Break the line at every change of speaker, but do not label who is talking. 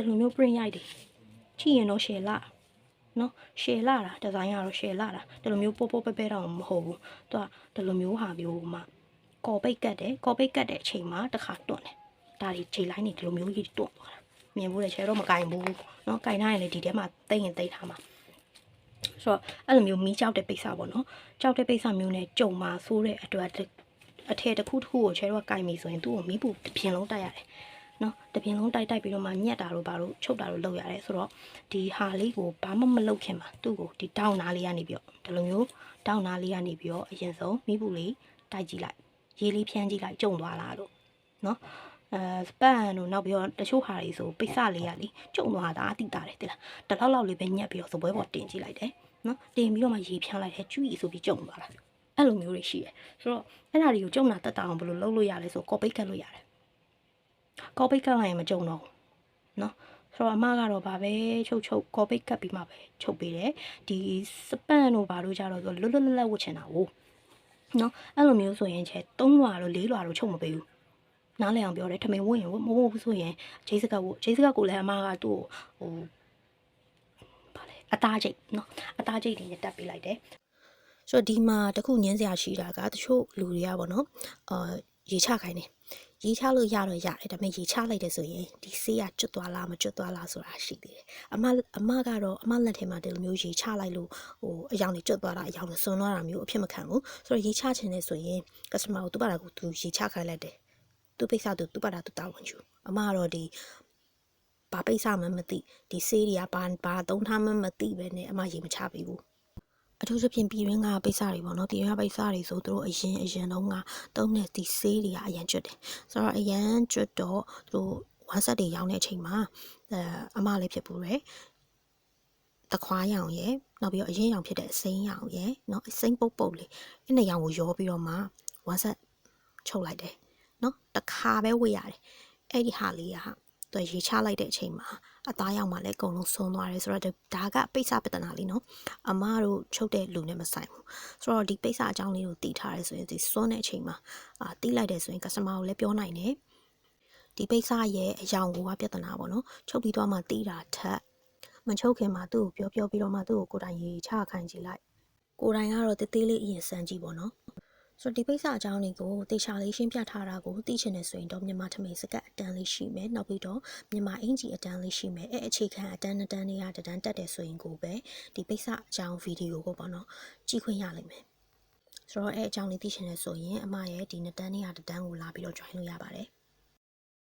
ဒီလိုမျိုး print ရိုက်တယ်ကြည့်ရင်တော့ share လာနော် share လာတာဒီဇိုင်းကတော့ share လာတာဒီလိုမျိုးပို့ပို့ပဲပဲတော့မဟုတ်ဘူးသူကဒီလိုမျိုးဟာမျိုးမှကော်ပိတ်ကတ်တယ်ကော်ပိတ်ကတ်တဲ့အချိန်မှာတစ်ခါတွန့်တယ်ဒါတွေခြေလိုင်းနေဒီလိုမျိုးကြီးတွန့်သွားတာမြင်ဘူးလေချဲတော့မကင်ဘူးနော်ကင်ထားရင်လေဒီထဲမှာတိတ်ရင်တိတ်ထားမှာဆိုတော့အဲ့လိုမျိုးမီးကြောက်တဲ့ပိတ်စာပေါ့နော်ကြောက်တဲ့ပိတ်စာမျိုးနဲ့ကြုံမှာဆိုးတဲ့အတွက်အထည်တစ်ခုတစ်ခုကိုချဲတော့ကင်ပြီဆိုရင်သူ့ကိုမီးပူတစ်ပြင်လုံးတိုက်ရတယ် နော်တပြင်းလုံးတိုက်တိုက်ပြီးတော့မှညက်တာတို့ဘာလို့ချုပ်တာတို့လုပ်ရတယ်ဆိုတော့ဒီဟာလေးကိုဘာမှမလုပ်ခင်မှာသူ့ကိုဒီတောင်းနာလေးကနေပြီးတော့ဒီလိုမျိုးတောင်းနာလေးကနေပြီးတော့အရင်ဆုံးမိဘူးလေးတိုက်ကြည့်လိုက်ရေးလေးဖြန်းကြည့်လိုက်ကြုံသွားလားလို့နော်အဲစပန်တို့နောက်ပြီးတော့တချို့ဟာတွေဆိုပိတ်စလေးရလေကြုံသွားတာအတိတာတယ်တိလားတလောက်လောက်လေးပဲညက်ပြီးတော့စပွဲပေါ်တင်ကြည့်လိုက်တယ်နော်တင်ပြီးတော့မှရေးဖြန်းလိုက်တယ်ကျွီဆိုပြီးကြုံသွားတာအဲ့လိုမျိုးတွေရှိတယ်ဆိုတော့အဲ့ဒါတွေကိုကြုံတာတက်တာအောင်ဘယ်လိုလုပ်လို့ရလဲဆိုကော်ပိတ်ကတ်လို့ရတယ် ကောပိတ်ကတ်လိုက်ရင်မကြုံတော့ဘူးเนาะဆိုတော့အမကတော့ဗာပဲချုပ်ချုပ်ကောပိတ်ကတ်ပြီးမှပဲချုပ်ပေးတယ်ဒီစပန့်တို့ဘာလို့ကြတော့လွတ်လွတ်လပ်လပ်ဝတ်ချင်တာကိုเนาะအဲ့လိုမျိုးဆိုရင်ချဲ၃လွာတော့၄လွာတော့ချုပ်မပေးဘူးနားလည်အောင်ပြောတယ်ထမင်းဝတ်ရင်ဝတ်မဝတ်ဘူးဆိုရင်ဂျေးစကတ်ဝတ်ဂျေးစကတ်ကိုလည်းအမကသူ့ကိုဟိုဗာလေအသားကျိတ်เนาะအသားကျိတ်တွေနဲ့တက်ပေးလိုက်တယ်ဆိုတော့ဒီမှာတခုညင်းစရာရှိတာကတချို့လူတွေကပေါ့နော်အာ ရေချခိုင်းတယ်ရေးချလို့ရတော့ရတယ်ဒါပေမဲ့ရေးချလိုက်တယ်ဆိုရင်ဒီဆေးကကျွတ်သွားလားမကျွတ်သွားလားဆိုတာရှိသေးတယ်အမအမကတော့အမလက်ထဲမှာဒီလိုမျိုးရေးချလိုက်လို့ဟိုအယောင်တွေကျွတ်သွားတာအယောင်တွေဆွန်းသွားတာမျိုးအဖြစ်မခံဘူးဆိုတော့ရေးချခြင်းနဲ့ဆိုရင် customer ကိုသူ့ဘာသာကိုသူရေးချခိုင်းလိုက်တယ်သူ့ပိတ်စသူသူ့ဘာသာသူတာဝန်ယူအမကတော့ဒီဘာပိတ်စမှမသိဒီဆေးတွေကဘာဘာသုံးထားမှမသိပဲနဲ့အမရေးမချပေးဘူး အထူးသဖြင့်ပြည်တွင်းကပိစာတွေပေါ့နော်ပြည်တွင်းကပိစာတွေဆိုသူတို့အရင်အရင်တုန်းကတုံးတဲ့ဒီဆေးတွေကအရန်ကျွတ်တယ်ဆိုတော့အရန်ကျွတ်တော့သူတို့ဝမ်းဆက်တွေရောင်းတဲ့အချိန်မှာအဲအမလည်းဖြစ်ဘူးရယ်တခွားရောင်ရယ်နောက်ပြီးတော့အရင်ရောင်ဖြစ်တဲ့အစိမ်းရောင်ရယ်နော်အစိမ်းပုတ်ပုတ်လေးအဲ့နှစ်ရောင်ကိုရောပြီးတော့မှဝမ်းဆက်ချုပ်လိုက်တယ်နော်တခါပဲဝေ့ရတယ်အဲ့ဒီဟာလေးကဟာ သူကရေချလိုက်တဲ့အချိန်မှာအသားရောက်မှလည်းအကုန်လုံးဆုံးသွားတယ်ဆိုတော့ဒါကပိဿပတနာလေးနော်အမတို့ချုပ်တဲ့လူနဲ့မဆိုင်ဘူးဆိုတော့ဒီပိဿအကြောင်းလေးကိုတည်ထားရဲဆိုရင်ဒီစွန်းတဲ့အချိန်မှာအာတည်လိုက်တယ်ဆိုရင် customer ကိုလည်းပြောနိုင်တယ်ဒီပိဿရဲ့အယောင်ကိုကပြဿနာပေါ့နော်ချုပ်ပြီးတော့မှတည်တာထက်မချုပ်ခင်မှာသူ့ကိုပြောပြောပြီးတော့မှသူ့ကိုကိုယ်တိုင်ရေချခိုင်းကြည့်လိုက်ကိုယ်တိုင်ကတော့တေးသေးလေးအရင်စမ်းကြည့်ပေါ့နော် ဆိုတော့ဒီပိတ်စာအကြောင်းတွေကိုတေချာလေးရှင်းပြထားတာကိုသိချင်နေဆိုရင်တော့မြန်မာထမိန်စကတ်အတန်းလေးရှိမယ်နောက်ပြီးတော့မြန်မာအင်ဂျီအတန်းလေးရှိမယ်အဲအခြေခံအတန်းနှစ်တန်းတွေကတတန်းတက်တယ်ဆိုရင်ကိုပဲဒီပိတ်စာအကြောင်းဗီဒီယိုကိုပေါ့နော်ကြည့်ခွင့်ရလိမ့်မယ်ဆိုတော့အဲအကြောင်းလေးသိချင်နေဆိုရင်အမရဲ့ဒီနှစ်တန်းတွေကတတန်းကိုလာပြီးတော့ join လို့ရပါတယ်